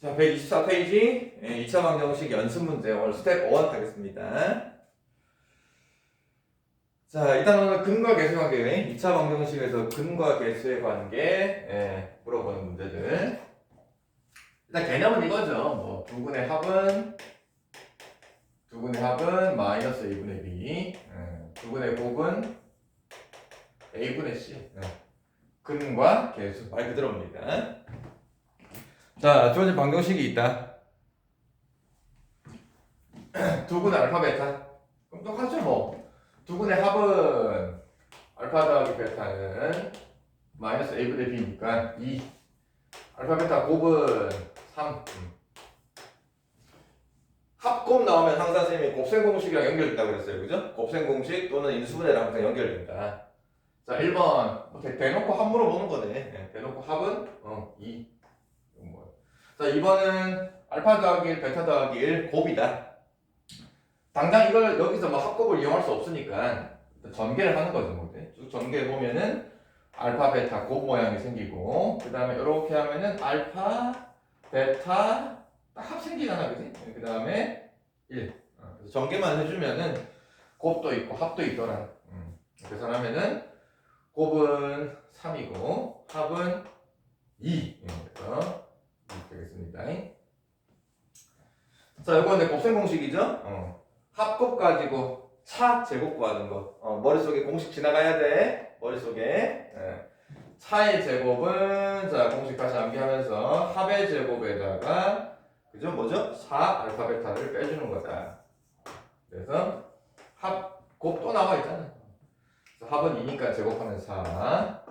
자, 124페이지 2차 방정식 연습 문제 오늘 스텝 1 하겠습니다. 자, 일단 오늘 근과 계수 관계 2차 방정식에서 근과 계수의 관계 예, 물어보는 문제들. 일단 개념은 이거죠. 뭐 두근의 합은 두근의 합은 마이너스 a분의 b. 예, 두근의 곱은 a분의 c. 예. 근과 계수 말 그대로입니다. 자, 두 번째 방정식이 있다. 두근 알파 베타. 그럼 똑같죠, 뭐. 두근의 합은 알파 더하기 베타는 마이너스 a분의 b니까 2. 알파 베타 곱은 3. 음. 합곱 나오면 항상 선생님이 곱셈 공식이랑 연결된다고 그랬어요. 그죠? 곱셈 공식 또는 인수분해랑 항상 연결된다. 자, 1번. 뭐 대, 대놓고 합 물어보는 거네. 네, 대놓고 합은 어, 2. 자, 2번은 알파 더하기 1, 베타 더하기 1 곱이다. 당장 이걸 여기서 뭐 합곱을 이용할 수 없으니까 전개를 하는 거죠. 뭐. 쭉 전개해 보면은 알파, 베타 곱 모양이 생기고 그 다음에 이렇게 하면은 알파, 베타 딱 합 생기잖아, 그지? 그 다음에 1. 어, 그래서 전개만 해주면은 곱도 있고 합도 있더라. 음. 계산하면은 곱은 3이고 합은 2. 그래서 이렇게 되겠습니다. 자, 이거 이제 곱셈 공식이죠? 어. 합곱 가지고 차 제곱 구하는 거. 어, 머릿속에 공식 지나가야 돼. 머릿속에. 예. 차의 제곱은 자, 공식 다시 암기하면서 합의 제곱에다가 그죠? 뭐죠? 4 알파 베타를 빼주는 거다. 그래서 합, 곱 또 나와 있잖아. 합은 2니까 제곱하면 4.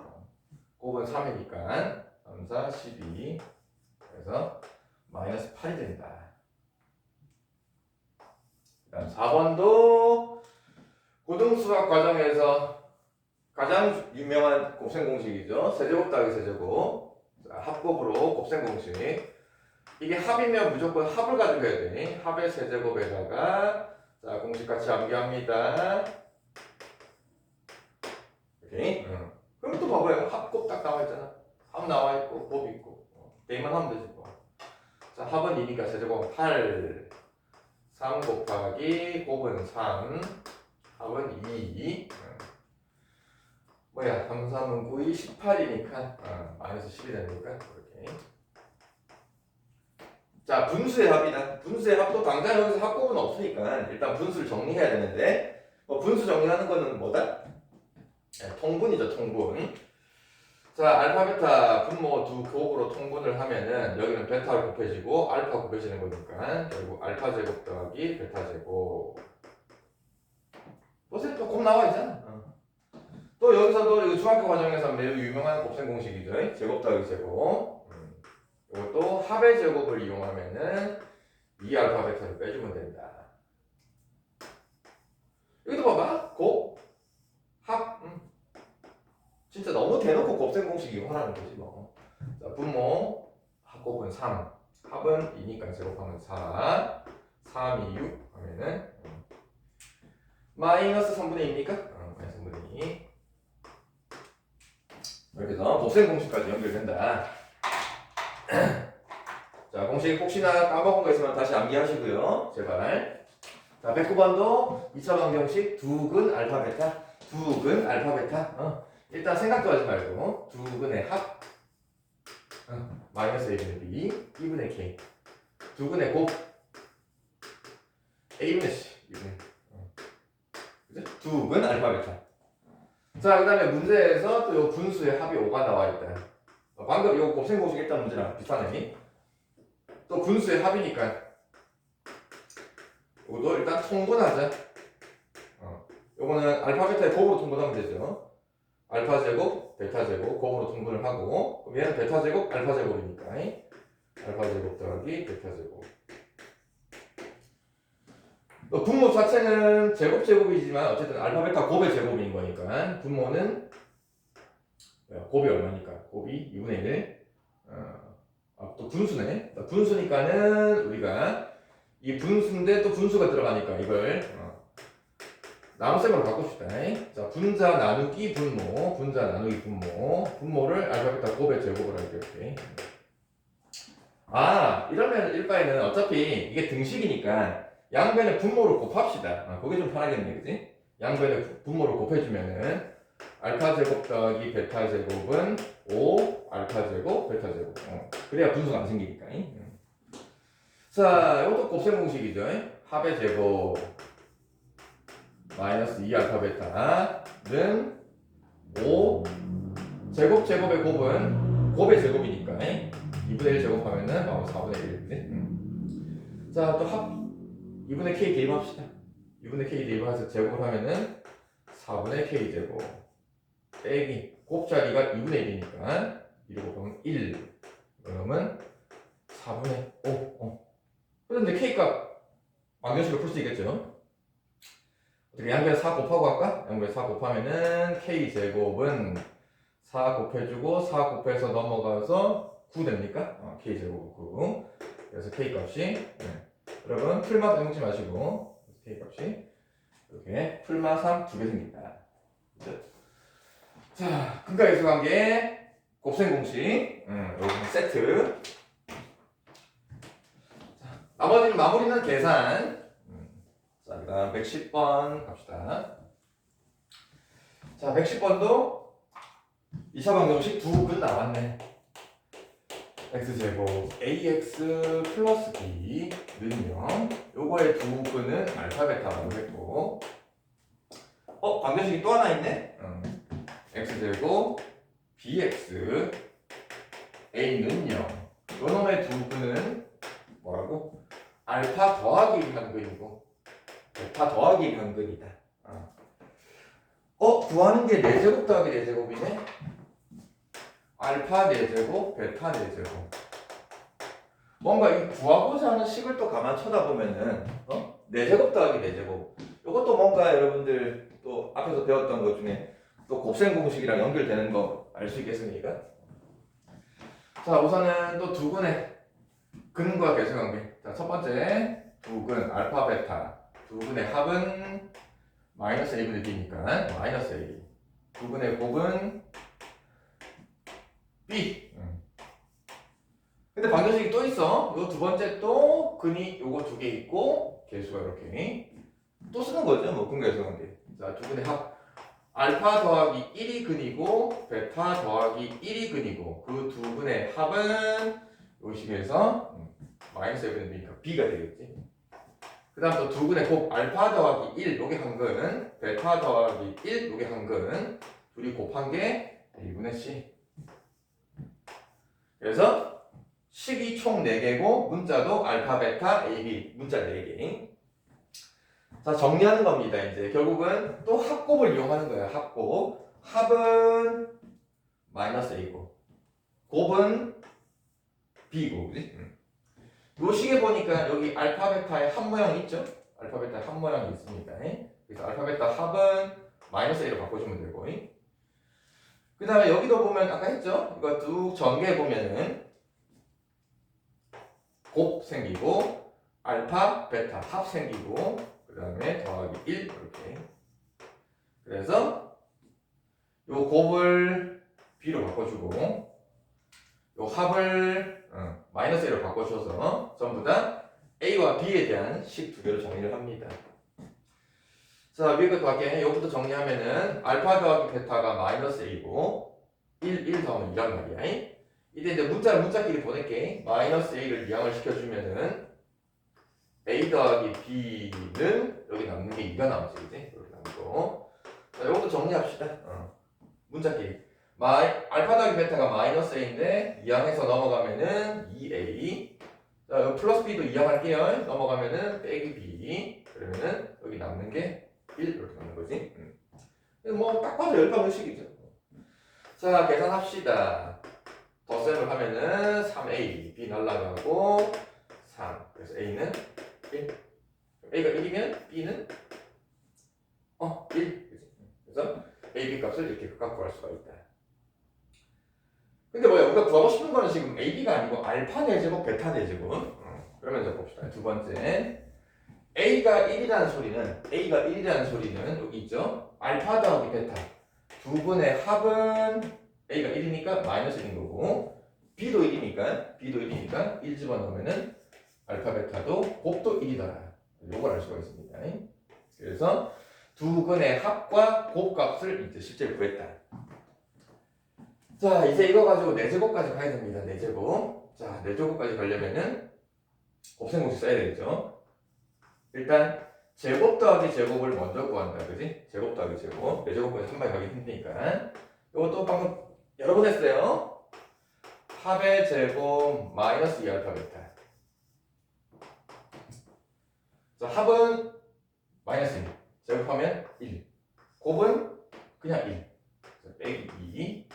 곱은 3이니까 3, 4, 12. 그래서 마이너스 8이 된다. 그다음 4번도 고등수학 과정에서 가장 유명한 곱셈 공식이죠. 세제곱 더하기 세제곱. 자, 합곱으로 곱셈 공식. 이게 합이면 무조건 합을 가지고 해야 돼. 합의 세제곱에다가 자 공식 같이 암기합니다. 오케이. 응. 그럼 또 봐봐요. 합 곱 딱 나와 있잖아. 합 나와 있고 곱 있고. 어, 대입만 하면 되지 뭐. 자 합은 2니까 세제곱 8. 3 곱하기 곱은 3. 합은 2. 응. 뭐야 3, 3은 9, 2, 18이니까 어, 마이너스 10이 되니까 이렇게. 자 분수의 합이다. 분수의 합도 당장 여기서 합곱은 없으니까 일단 분수를 정리해야 되는데 뭐 분수 정리하는 거는 뭐다? 네, 통분이죠 통분. 자 알파 베타 분모 두 곱으로 통분을 하면은 여기는 베타로 곱해지고 알파 곱해지는 거니까 결국 알파 제곱 더하기 베타 제곱. 보세요 또 곱 나와 있잖아. 어. 또 여기서도 중학교 과정에서 매우 유명한 곱셈 공식이죠. 제곱 더하기 제곱. 음. 이것도 합의 제곱을 이용하면은 2 알파 베타를 빼주면 된다. 여기도 봐봐. 곱, 합. 음. 진짜 너무 대놓고 곱셈 공식 이용하라는 거지 뭐. 자, 분모 합곱은 3. 합은 2니까 제곱하면 4. 3, 2, 6 하면은 음. 마이너스 3분의 2입니까? 어, 마이너스 3분의 2. 이렇게 해서 곱셈 공식까지 연결된다. 자, 공식 혹시나 까먹은 거 있으면 다시 암기하시고요. 제발. 자, 109번도 2차 방정식 두근 알파 베타. 두근 알파 베타. 어. 일단 생각도 하지 말고 두근의 합. 어. 마이너스 a분의 b, b분의 k. 두근의 곱. a분의 c. 이분의. 어. 그죠? 두근 알파 베타. 자, 그 다음에 문제에서 또 요 분수의 합이 5가 나와 있다. 어, 방금 요 곱셈 공식 했던 문제랑 비슷하네. 또 분수의 합이니까 이것도 일단 통분하자. 어, 요거는 알파 베타의 곱으로 통분하면 되죠. 알파 제곱, 베타 제곱, 곱으로 통분을 하고 그럼 얘는 베타 제곱, 알파 제곱이니까 알파 제곱 더하기 베타 제곱. 또 분모 자체는 제곱 제곱이지만 어쨌든 알파 베타 곱의 제곱인 거니까 분모는 뭐야, 곱이 얼마니까? 곱이 2분의 1. 어, 아, 또 분수네. 분수니까는 우리가 이 분수인데 또 분수가 들어가니까 이걸 어, 나눗셈으로 바꿉시다. 자, 분자 나누기 분모, 분자 나누기 분모, 분모를 알파 베타 곱의 제곱을 할게요. 이렇게. 아 이러면 일바에는 어차피 이게 등식이니까 양변의 분모를 곱합시다. 아, 그게 좀 편하겠네, 그지? 양변의 부- 분모를 곱해주면은 알파 제곱 더하기 베타 제곱은 5 알파 제곱 베타 제곱. 어, 그래야 분수가 안 생기니까. 잉? 음. 자, 이것도 곱셈 공식이죠. 잉? 합의 제곱 마이너스 2 알파 베타는 5 제곱 제곱의 곱은 곱의 제곱이니까 2분의 1 제곱하면은 바로 4분의 1이지. 음. 자, 또 합 2분의 k 대입합시다. 2분의 k 대입해서 제곱을 하면은 4분의 k 제곱 빼기 곱자리가 2분의 1이니까 2로 곱하면 1 그러면 4분의 5 어. 그런데 k 값 방정식으로 풀 수 있겠죠? 어떻게 양변 4 곱하고 할까? 양변 4 곱하면은 k 제곱은 4 곱해주고 4 곱해서 넘어가서 9 됩니까? 어, k 제곱 9 그래서 k 값이 네. 여러분 풀마 빼먹지 마시고 k 값이 이렇게 풀마 3두 개 생긴다? 자 근과 계수 관계 곱셈 공식 음, 여기 세트 자, 나머지는 마무리는 계산 음, 자 그 다음 110번 갑시다. 자 110번도 2차 방정식 두근 나왔네. X제곱 ax 플러스 b는요 요거의 두 근은 알파 베타라고 했고. 어 방정식이 또 하나 있네? 음. x제곱 bx a는요 요 놈의 두 근은 뭐라고? 알파 더하기 간근이고 베타 더하기 간근이다 어, 어 구하는 게 4제곱 더하기 4제곱이네 알파 4제곱, 베타 4제곱. 뭔가 이 구하고자 하는 식을 또 가만 쳐다보면은, 어? 4제곱 더하기 4제곱. 이것도 뭔가 여러분들 또 앞에서 배웠던 것 중에 또 곱셈 공식이랑 연결되는 거 알 수 있겠습니까? 자, 우선은 또 두 근의 근과 계수 관계. 자, 첫 번째, 두 근, 알파, 베타. 두 근의 합은 마이너스 a분의 b니까 마이너스 a. 두 근의 곱은 B. 근데 방정식이 또 있어. 요 두 번째 또 근이 요거 두 개 있고 개수가 이렇게 또 쓰는 거죠. 뭐 근계수 관계. 자, 두 근의 합. 알파 더하기 1이 근이고 베타 더하기 1이 근이고 그두 근의 합은 요 식에서 음, 마이너스 1분의 b니까 b가 되겠지. 그 다음 또 두 근의 곱 알파 더하기 1 요게 한 근은 베타 더하기 1 요게 한 근은 둘이 곱한 게 1분의 c. 그래서 식이 총 4개고 문자도 알파, 베타, AB 문자 4개. 자 정리하는 겁니다. 이제 결국은 또 합곱을 이용하는 거예요. 합곱. 합은 마이너스 A고 곱은 B고 그지? 응. 요 식에 보니까 여기 알파, 베타의 합 모양이 있죠? 알파, 베타의 합 모양이 있습니다. 그래서 알파, 베타 합은 마이너스 A로 바꿔주면 되고 그 다음에 여기도 보면 아까 했죠? 이거 쭉 전개해 보면은 곱 생기고 알파, 베타 합 생기고 그 다음에 더하기 1 이렇게 그래서 요 곱을 b로 바꿔주고 요 합을 어, 마이너스 1로 바꿔줘서 전부 다 a와 b에 대한 식 두 개로 정리를 합니다. 자, 위에 것 밖에 여기부터 정리하면은 알파 더하기 베타가 마이너스 a고 1, 1 더하면 2란 말이야. 이때 이제 문자를 문자끼리 보낼게. 마이너스 a를 이항을 시켜주면은 a 더하기 b는 여기 남는 게 2가 남지, 그지? 이렇게 남고. 자, 요것도 정리합시다. 어. 문자끼리. 마이, 알파 더하기 베타가 마이너스 a인데 이항해서 넘어가면은 2a. 자, 여기 플러스 b도 이항할게요. 넘어가면은 빼기 b. 그러면은 여기 남는 게 1 이렇게 남는 거지. 음. 뭐딱 봐도 열방식이죠. 자 계산합시다. 덧셈을 하면은 3a, b 날라가고 3. 그래서 a는 1. a가 1이면 b는 어 1. 그치? 그래서 a, b 값을 이렇게 각각 구할 수가 있다. 근데 뭐야 우리가 구하고 싶은 거는 지금 a, b가 아니고 알파 내제곱, 베타 내제곱. 어, 그러면 자 봅시다. 두 번째. A가 1이라는 소리는 A가 1이라는 소리는 여기 있죠. 알파 더하기 베타 두 분의 합은 A가 1이니까 마이너스 1인 거고 b도 1이니까 b도 1이니까 1 집어넣으면은 알파 베타도 곱도 1이더라. 요걸 알 수가 있습니다. 그래서 두 근의 합과 곱값을 이제 실제 구했다. 자, 이제 이거 가지고 4제곱까지 가야 됩니다. 4제곱. 자, 4제곱까지 가려면은 곱셈 공식 써야 되겠죠. 일단 제곱 더하기 제곱을 먼저 구한다. 그지? 제곱 더하기 제곱. 4제곱까지 한 방에 가기 힘드니까. 이것도 방금 여러 번 했어요. 합의 제곱 마이너스 2알파 베타. 자, 합은 마이너스 1. 제곱하면 1. 곱은 그냥 1. 그래서 빼기 2.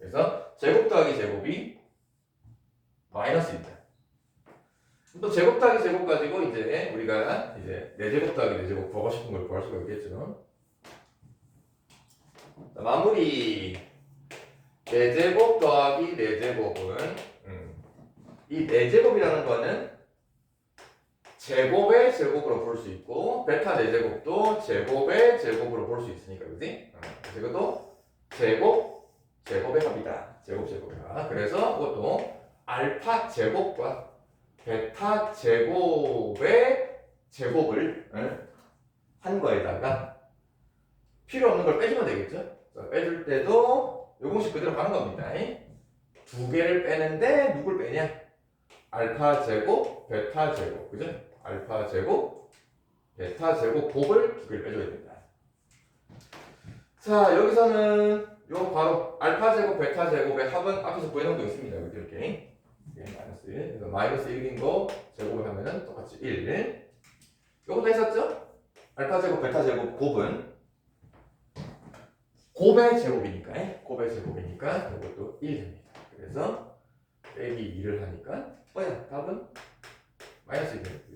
그래서 제곱 더하기 제곱이 마이너스 1이다. 또 제곱 더하기 제곱 가지고 이제 우리가 이제 4제곱 더하기 4제곱 구하고 싶은 걸 구할 수가 있겠죠. 자, 마무리 4제곱 더하기 4제곱은 음, 이 4제곱이라는 거는 제곱의 제곱으로 볼 수 있고 베타 4제곱도 제곱의 제곱으로 볼 수 있으니까 그지? 어, 그래서 이것도 제곱 제곱의 합이다. 제곱 제곱이다. 그래서 이것도 알파 제곱과 베타 제곱의 제곱을 응? 한 거에다가 필요 없는 걸 빼주면 되겠죠? 자, 빼줄 때도 요 공식 그대로 가는 겁니다. 두 개를 빼는데 누굴 빼냐? 알파 제곱, 베타 제곱, 그죠? 알파 제곱, 베타 제곱 곱을 두 개를 빼줘야 됩니다. 자, 여기서는 요 바로 알파 제곱, 베타 제곱의 합은 앞에서 구해놓은 거 있습니다. 이렇게. 이게 마이너스 1. 그래서 마이너스 1인 거 제곱을 하면은 똑같이 1. 요것도 했었죠? 알파 제곱, 베타 제곱 곱은 곱의 제곱이니까, 예? 곱의 제곱이니까 이것도 1 됩니다. 그래서 빼기 2를 하니까 뭐야? 답은 마이너스 1 됩니다.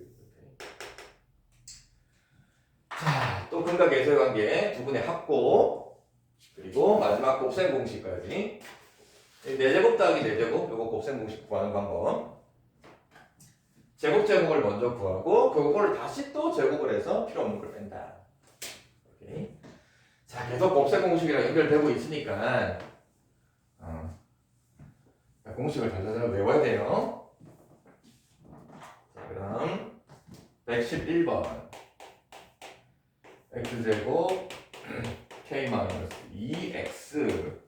자, 또 근각 예술 관계 두 분의 합고 그리고 마지막 곱셈 공식까지 4제곱 더하기 4제곱 요거 곱셈 공식 구하는 방법 제곱 제곱을 먼저 구하고 그걸 다시 또 제곱을 해서 필요 없는 걸 뺀다 오케이. 자 계속 곱셈 공식이랑 연결되고 있으니까 어, 자, 공식을 잘잘 외워야 돼요 자 그다음 111번 x제곱 k 마이너스 2x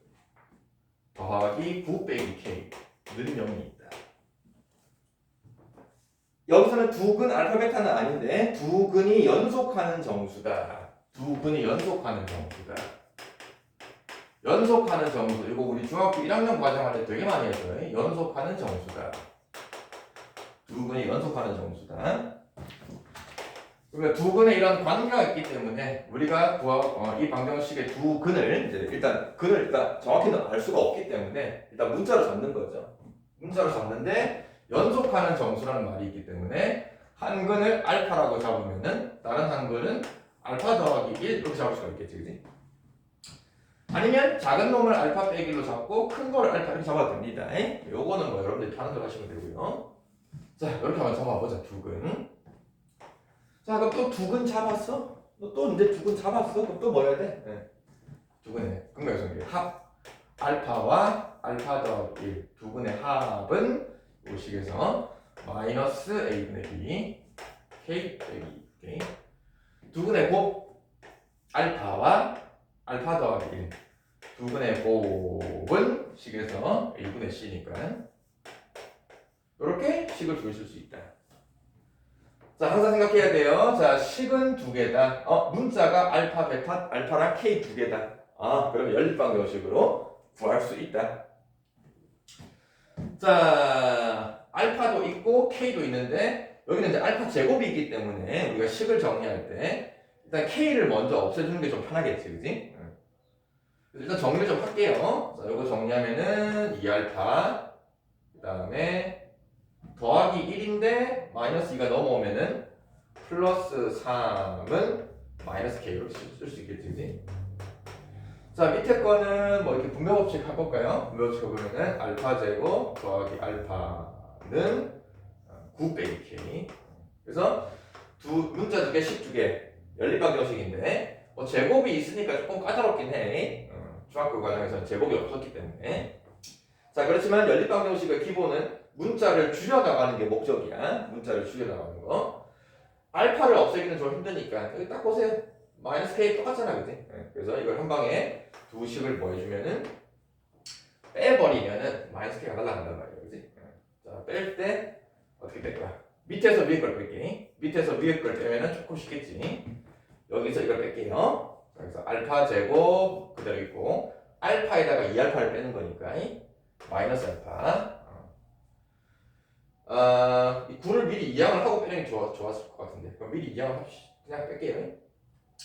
더하기 9 빼기 k는 0이 있다. 여기서는 두 근 알파 베타는 아닌데 두 근이 연속하는 정수다. 두 근이 연속하는 정수다. 연속하는 정수 이거 우리 중학교 1학년 과정할 때 되게 많이 했어요. 연속하는 정수다. 두 근이 연속하는 정수다. 그러니까 두 근에 이런 관계가 있기 때문에 우리가 구하, 어, 이 방정식의 두 근을 이제 일단 근을 일단 정확히는 알 수가 없기 때문에 일단 문자로 잡는 거죠. 문자로 잡는데 연속하는 정수라는 말이 있기 때문에 한 근을 알파라고 잡으면은 다른 한 근은 알파 더하기 1 이렇게 잡을 수가 있겠지, 그지? 아니면 작은 놈을 알파 빼기 1로 잡고 큰 거를 알파 이렇게 잡아도 됩니다. 에? 요거는 뭐 여러분들이 파는 대로 하시면 되고요. 자, 이렇게 한번 잡아보자, 두 근. 자, 그럼 또 두근 잡았어? 너또 이제 두근 잡았어? 그럼 또 뭐 해야 돼? 네. 두 근의 극명성계 합 알파와 알파 더하기 1. 두 근의 합은 이 식에서 마이너스 a분의 b k 빼기 k 두 근의 곱 알파와 알파 더하기 1. 두 근의 곱은 식에서 a분의 c니까 이렇게 식을 구해줄 수 있다. 자, 항상 생각해야 돼요. 자, 식은 두 개다. 어, 문자가 알파, 베타, 알파랑 K 두 개다. 아, 그럼 연립방정식으로 구할 수 있다. 자, 알파도 있고 K도 있는데 여기는 이제 알파 제곱이 있기 때문에 우리가 식을 정리할 때 일단 K를 먼저 없애주는 게 좀 편하겠지, 그지? 일단 정리를 좀 할게요. 자, 이거 정리하면은 2알파, 그 다음에 더하기 1인데 마이너스 2가 넘어오면은 플러스 3은 마이너스 k로 쓸 수 있겠지, 그지? 자, 밑에 거는 뭐 이렇게 분배법칙 할 걸까요? 분배법칙 보면은 알파 제곱 더하기 알파는 9 빼기 k. 그래서 두 문자 두 개, 식두 개, 연립방 정식인데 뭐 제곱이 있으니까 조금 까다롭긴 해. 어, 중학교 과정에서는 제곱이 없었기 때문에. 자, 그렇지만 연립방 정식의 기본은 문자를 줄여 나가는 게 목적이야. 문자를 줄여 나가는 거. 알파를 없애기는 좀 힘드니까 여기 딱 보세요. 마이너스 k 똑같잖아, 그지? 네, 그래서 이걸 한 방에 두 식을 뭐 해주면은 빼버리면은 마이너스 k가 날라간단 말이야, 그지? 네. 자, 뺄 때 어떻게 될 거야? 밑에서 위에 걸 뺄게. 밑에서 위에 걸 빼면은 조금 쉽겠지. 여기서 이걸 뺄게요. 자, 그래서 알파 제곱 그대로 있고 알파에다가 2알파를 빼는 거니까 마이너스 알파. 어, 어, 이 9를 미리 이항을 하고 빼는 게 좋았, 좋았을 것 같은데 그럼 미리 이항을 합시 그냥 뺄게요.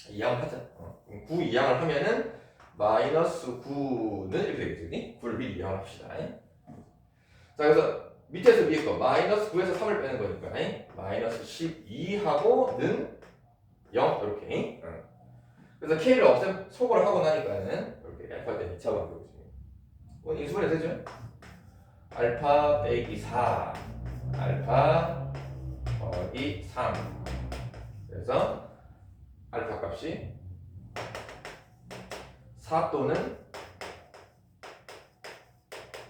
이항을 하자. 어, 그럼 9 이항을 하면은 마이너스 9는 이렇게 되겠지? 9를 미리 이항을 합시다. 자 그래서 밑에서 위에 거 마이너스 9에서 3을 빼는 거니까 마이너스 12하고 는 0 이렇게 응. 그래서 k를 없앤 소거를 하고 나니까는 이렇게 알파 때 2차 방정식 이건 인수분해 되죠? 알파 빼기 4 알파 더하기 3 그래서 알파 값이 4 또는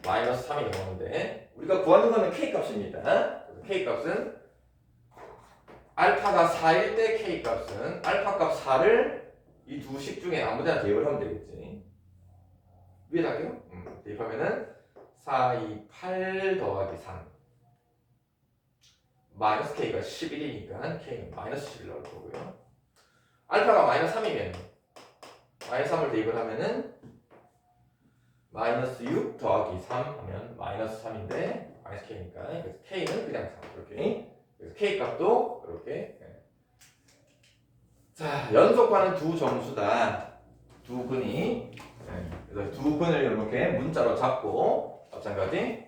마이너스 3이 나오는데 우리가 구하는 거는 k 값입니다. 그래서 k 값은 알파가 4일 때 k 값은 알파 값 4를 이 두 식 중에 아무 데나 대입을 하면 되겠지. 위에다 할게요. 음, 대입하면은 4, 2, 8 더하기 3 마이너스 k가 11이니까 k는 마이너스 11 나올 거고요. 알파가 마이너스 3이면 마이너스 3을 대입을 하면은 마이너스 6 더하기 3 하면 마이너스 3인데 마이너스 k니까. 그래서 k는 그냥 3 이렇게. 그래서 k 값도 이렇게. 예. 자 연속하는 두 정수다. 두 근이. 예. 그래서 두 근을 이렇게 문자로 잡고 마찬가지.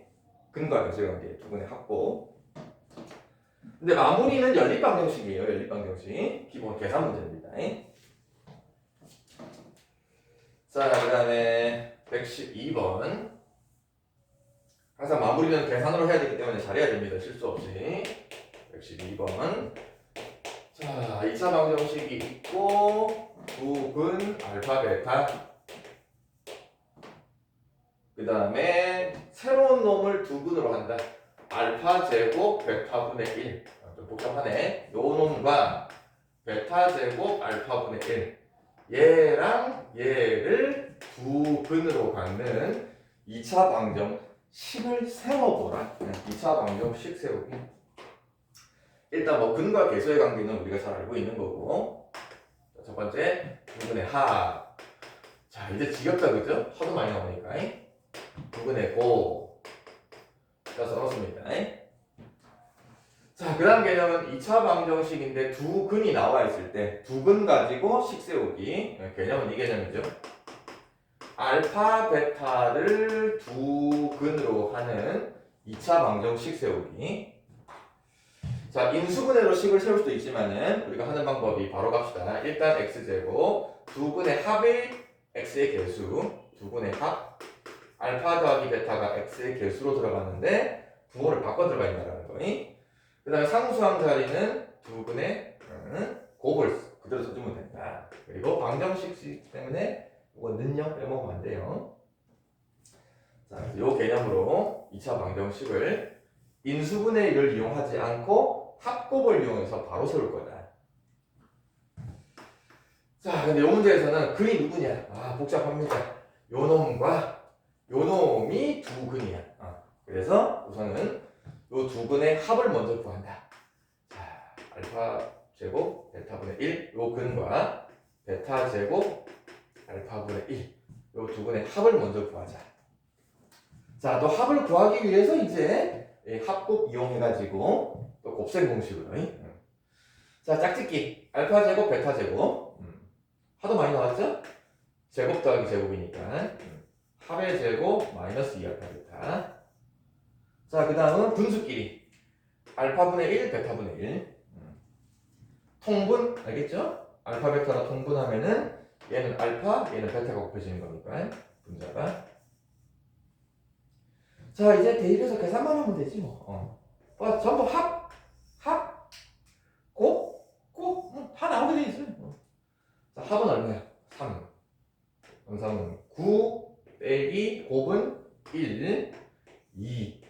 근과 계수의 관계 두 근의 합보 근데 마무리는 연립방정식이에요 연립방정식. 기본 계산 문제입니다. 자 그 다음에 112번. 항상 마무리는 계산으로 해야 되기 때문에 잘해야 됩니다. 실수 없이. 112번. 자 2차 방정식이 있고 두근 알파 베타. 그 다음에 새로운 놈을 두 근으로 한다. 알파 제곱 베타분의 1 아, 좀 복잡하네. 요 놈과 베타 제곱 알파분의 1 얘랑 얘를 두 근으로 갖는 2차 방정식을 세워보라 2차 방정식 세우기 일단 뭐 근과 계수의 관계는 우리가 잘 알고 있는 거고 자, 첫 번째 두근의 합. 자 이제 지겹다 그죠? 하도 많이 나오니까 두근의 고. 자 써놓습니다. 자 그 다음 개념은 2차 방정식인데 두 근이 나와 있을 때 두 근 가지고 식 세우기 개념은 이 개념이죠. 알파 베타를 두 근으로 하는 2차 방정식 세우기. 자, 인수분해로 식을 세울 수도 있지만은 우리가 하는 방법이 바로 갑시다. 일단 x제곱 두 분의 합의 x의 개수 두 분의 합 알파 더하기 베타가 x의 개수로 들어가는데 부호를 바꿔 들어가 있다라는 거니. 그 다음에 상수항 자리는 두 음, 곱을 그대로 써주면 된다. 그리고 방정식 때문에 이거 는영 빼먹으면 안 돼요. 자, 이 개념으로 2차 방정식을 인수분해를 이용하지 않고 합곱을 이용해서 바로 세울 거다. 자, 근데 이 문제에서는 근이 누구냐? 아, 복잡합니다. 요 놈과 요 놈이 두 근이야. 아, 그래서 우선은 요 두 근의 합을 먼저 구한다. 자, 알파 제곱 베타분의 1, 요 근과 베타 제곱 알파분의 1, 요두 근의 합을 먼저 구하자. 자, 또 합을 구하기 위해서 이제 이 합곱 이용해가지고 또 곱셈 공식으로. 응. 자, 짝짓기. 알파 제곱, 베타 제곱. 음. 하도 많이 나왔죠? 제곱 더하기 제곱이니까. 음. 합의 제곱 마이너스 2 알파 베타. 자, 그 다음은 분수끼리. 알파분의 1, 베타분의 1. 음. 통분, 알겠죠? 알파, 베타가 통분하면은 얘는 알파, 얘는 베타가 곱해지는 거니까. 분자가. 자, 이제 대입해서 계산만 하면 되지 뭐. 어. 어, 전부 합, 합, 곱, 곱, 응, 다 나오게 돼 있어요. 어. 자, 합은 얼마야? 3. 영상은 9 빼기 곱은 1. 2.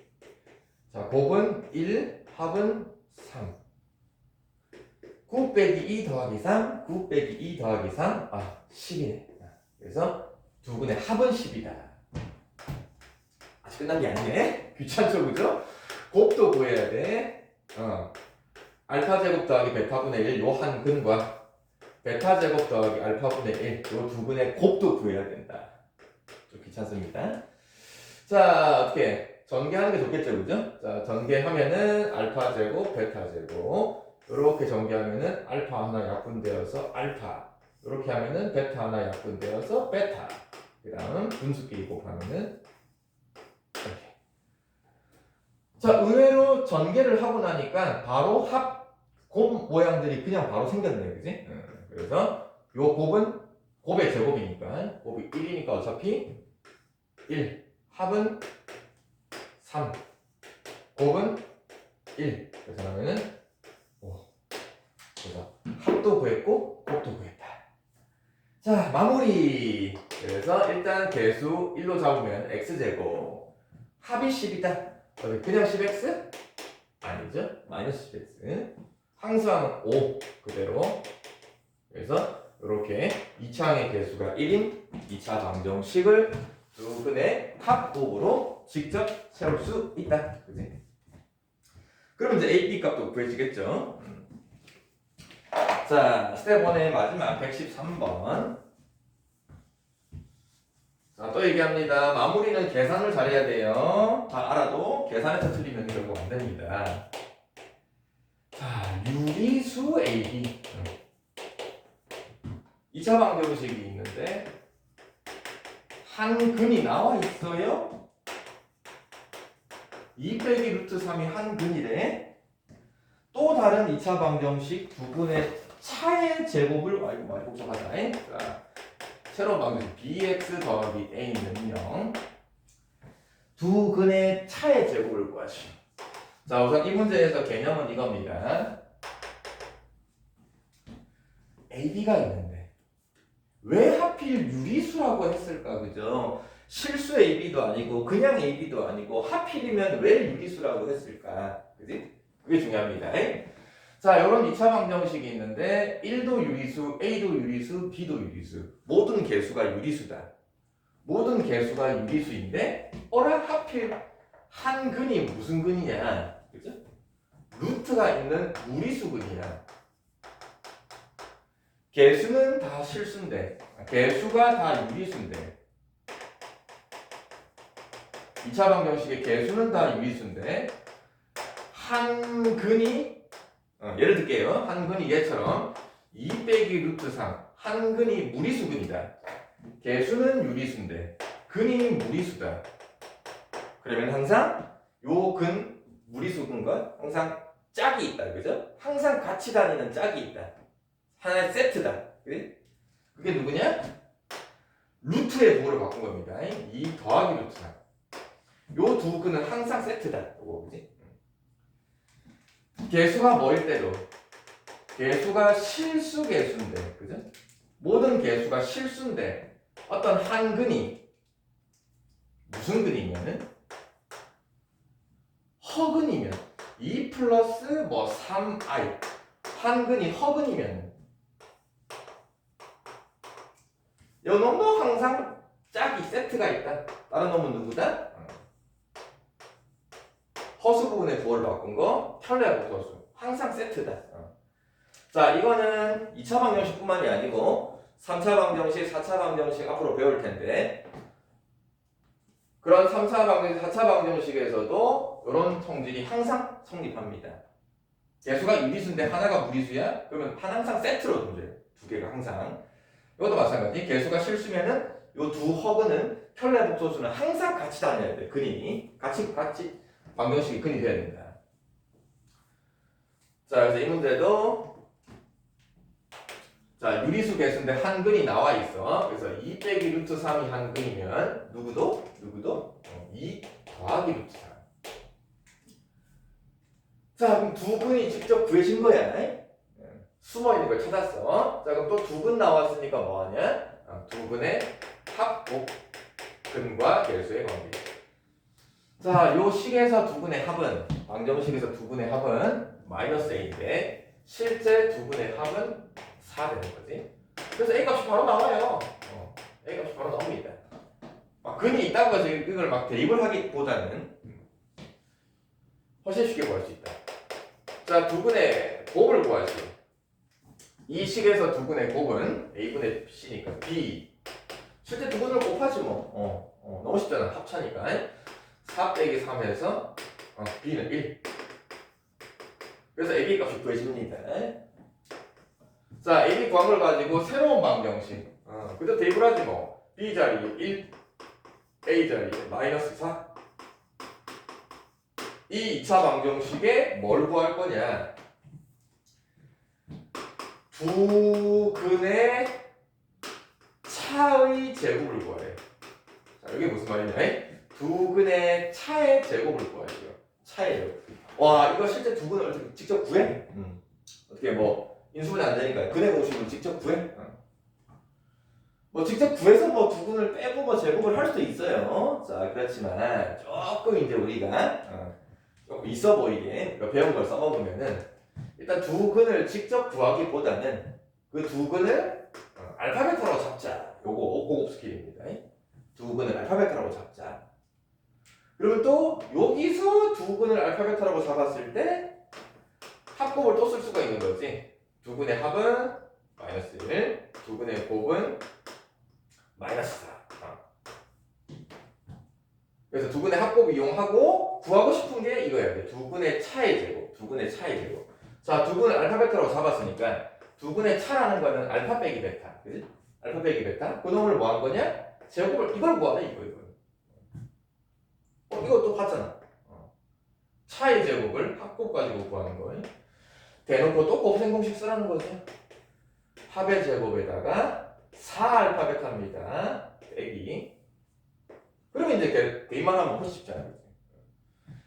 자, 곱은 1, 합은 3. 9 빼기 2 더하기 3, 9 빼기 2 더하기 3, 아, 10이네. 그래서 두 분의 합은 10이다. 아직 끝난 게 아니네? 귀찮죠, 그죠? 곱도 구해야 돼. 어. 알파 제곱 더하기 베타분의 1, 요 한 근과 베타 제곱 더하기 알파분의 1, 요 두 분의 곱도 구해야 된다. 좀 귀찮습니다. 자, 어떻게 전개하는 게 좋겠죠, 그죠? 자, 전개하면은 알파 제곱, 베타 제곱. 이렇게 전개하면은 알파 하나 약분되어서 알파. 이렇게 하면은 베타 하나 약분되어서 베타. 그 다음 분수끼리 곱하면은 이렇게. 자, 의외로 전개를 하고 나니까 바로 합 곱 모양들이 그냥 바로 생겼네요, 그지? 응. 그래서 요 곱은 곱의 제곱이니까 곱이 1이니까 어차피 1 합은 3 곱은 1 그래서 하면은 5 합도 구했고 곱도 구했다 자 마무리 그래서 일단 개수 1로 잡으면 x제곱 합이 10이다 그냥 10x? 아니죠 마이너스 10x 항상 5 그대로 그래서 이렇게 2차항의 개수가 1인 2차 방정식을 두 근의 합곱으로 직접 세울 수 있다. 그지? 그럼 이제 A, B 값도 구해지겠죠? 음. 자, 스텝 1의 마지막 113번. 자, 또 얘기합니다. 마무리는 계산을 잘해야 돼요. 다 알아도 계산에서 틀리면 결국 안 됩니다. 자, 유리수 AB. 음. 2차 방정식이 있는데 한 근이 나와 있어요. 2 빼기 루트 3이 한 근이래. 또 다른 2차 방정식 두 분의 차의 제곱을 아이고 많이 복잡하다. 자, 새로운 방정식 bx 더하기 a는 0. 두 근의 차의 제곱을 구하시. 자, 우선 이 문제에서 개념은 이겁니다. ab가 있는데 왜 하필 유리수라고 했을까 그죠? 실수 AB도 아니고 그냥 AB도 아니고 하필이면 왜 유리수라고 했을까 그지? 그게 중요합니다. 자 이런 2차 방정식이 있는데 1도 유리수, A도 유리수, B도 유리수. 모든 개수가 유리수다. 모든 개수가 유리수인데 어라 하필 한 근이 무슨 근이냐. 그죠? 루트가 있는 무리수 근이야. 개수는 다 실수인데 개수가 다 유리수인데 2차 방정식의 개수는 다 유리수인데 한 근이 어, 예를 들게요 한 근이 얘처럼 2 빼기 루트 3 한 근이 무리수근이다 개수는 유리수인데 근이 무리수다 그러면 항상 요 근 무리수근과 항상 짝이 있다 그죠? 항상 같이 다니는 짝이 있다 하나의 세트다. 그래? 그게 누구냐? 루트의 부호를 바꾼 겁니다. 2 더하기 루트다. 요두 근은 항상 세트다. 요거 그지? 개수가 뭐일 때도 개수가 실수 개수인데, 그죠? 모든 개수가 실수인데 어떤 한 근이 무슨 근이냐면 허근이면 2 플러스 뭐 3i 한 근이 허근이면 요 놈도 항상 짝이 세트가 있다. 다른 놈은 누구다? 허수 부분의 부호를 바꾼 거 편례 복소수 항상 세트다. 어. 자 이거는 2차 방정식 뿐만이 아니고 3차 방정식, 4차 방정식 앞으로 배울 텐데 그런 3차 방정식, 4차 방정식에서도 이런 성질이 항상 성립합니다. 개수가 유리수인데 하나가 무리수야? 그러면 한 항상 세트로 존재해. 두 개가 항상. 이것도 마찬가지. 개수가 실수면은 요 두 허근은 편례 복소수는 항상 같이 다녀야 돼. 근이 같이 같이 방정식이 근이 돼야 된다. 자, 그래서 이 문제도 자 유리수 개수인데 한 근이 나와 있어. 그래서 2 빼기 루트 3이 한 근이면 누구도 누구도 2 더하기 루트 3. 자, 그럼 두 분이 직접 구해진 거야. 숨어 있는 걸 찾았어. 자, 그럼 또 두 근 나왔으니까 뭐 하냐? 두 근의 합곡 근과 개수의 관계. 자, 요 식에서 두 분의 합은 방정식에서 두 분의 합은 마이너스 a인데 실제 두 분의 합은 4 되는 거지. 그래서 a 값이 바로 나와요. 어, a 값이 바로 나옵니다. 막 근이 있다고 해서 이걸 막 대입을 하기보다는 훨씬 쉽게 구할 수 있다. 자, 두 분의 곱을 구하지. 이 식에서 두 분의 곱은 a분의 c니까 b. 실제 두 분을 곱하지 뭐. 어, 어, 너무 쉽잖아. 합차니까. 4 빼기 3에서 어, b는 1. 그래서 ab 값이 구해집니다. 자, ab 구한 걸 가지고 새로운 방정식. 어, 그저 대입을 하지 뭐. b 자리에 1, a 자리에 마이너스 4. 이 2차 방정식에 뭘 구할 거냐? 두 근의 차의 제곱을 구하래. 자, 이게 무슨 말이냐? 두 근의 차의 제곱을. 차의 제곱. 와, 이거 실제 두 근을 어떻게 직접 구해? 음. 어떻게 뭐 인수분해 안 되니까 근의 공식을 직접 구해? 어. 뭐 직접 구해서 뭐 두 근을 빼고 뭐 제곱을 할 수도 있어요. 자, 그렇지만 조금 이제 우리가 어, 조금 있어 보이게 배운 걸 써먹으면은 일단 두 근을 직접 구하기보다는 그 두 근을 어, 알파벳으로 잡자. 요거 고급 스킬입니다. 두 근을 알파벳으로 잡자. 그리고 또 여기서 두 근을 알파벳으로 잡았을 때 합곱을 또 쓸 수가 있는 거지. 두 근의 합은 마이너스 1, 두 근의 곱은 마이너스 4. 어. 그래서 두 근의 합곱 이용하고 구하고 싶은 게 이거야. 두 근의 차의 제곱. 두 근의 차의 제곱. 자, 두 근을 알파벳으로 잡았으니까 두 근의 차라는 거는 알파 빼기 베타. 그지? 알파 빼기 베타. 그 놈을 뭐 한 거냐? 제곱을 이걸 구하네, 이거, 이거. 어, 이것도 봤잖아. 어. 차의 제곱을 합곱 가지고 구하는 거예요. 대놓고 또 곱셈 공식 쓰라는 거지. 합의 제곱에다가 4알파 베타입니다. 빼기. 그러면 이제 대- 대입만 하면 훨씬 쉽잖아요.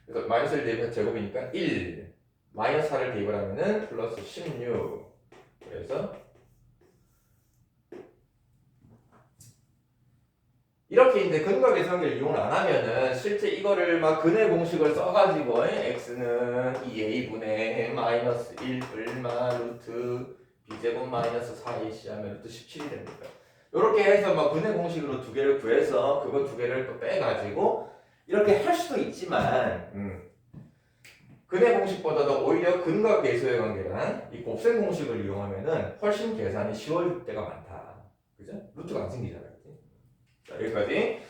그래서 마이너스 1 대입 제곱이니까 1. 마이너스 4를 대입을 하면은 플러스 16. 그래서 이렇게 이제 근과 계산기를 이용을 안 하면은 실제 이거를 막 근의 공식을 써가지고 x는 2a분의 마이너스 1 얼마 루트 b제곱 마이너스 4ac 하면 루트 17이 됩니다. 이렇게 해서 막 근의 공식으로 두 개를 구해서 그거 두 개를 또 빼가지고 이렇게 할 수도 있지만 음. 근의 공식보다도 오히려 근과 계수의 관계란 이 곱셈 공식을 이용하면은 훨씬 계산이 쉬워질 때가 많다. 그죠? 루트가 안 생기잖아요. 그치? 자, 여기까지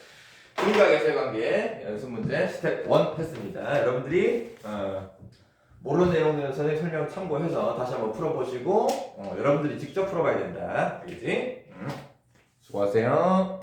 계수의 관계 연습 문제 스텝 1 했습니다. 여러분들이 어, 모르는 내용들은 선생님 설명 참고해서 다시 한번 풀어보시고 어, 여러분들이 직접 풀어봐야 된다. 알겠지? 음. 수고하세요.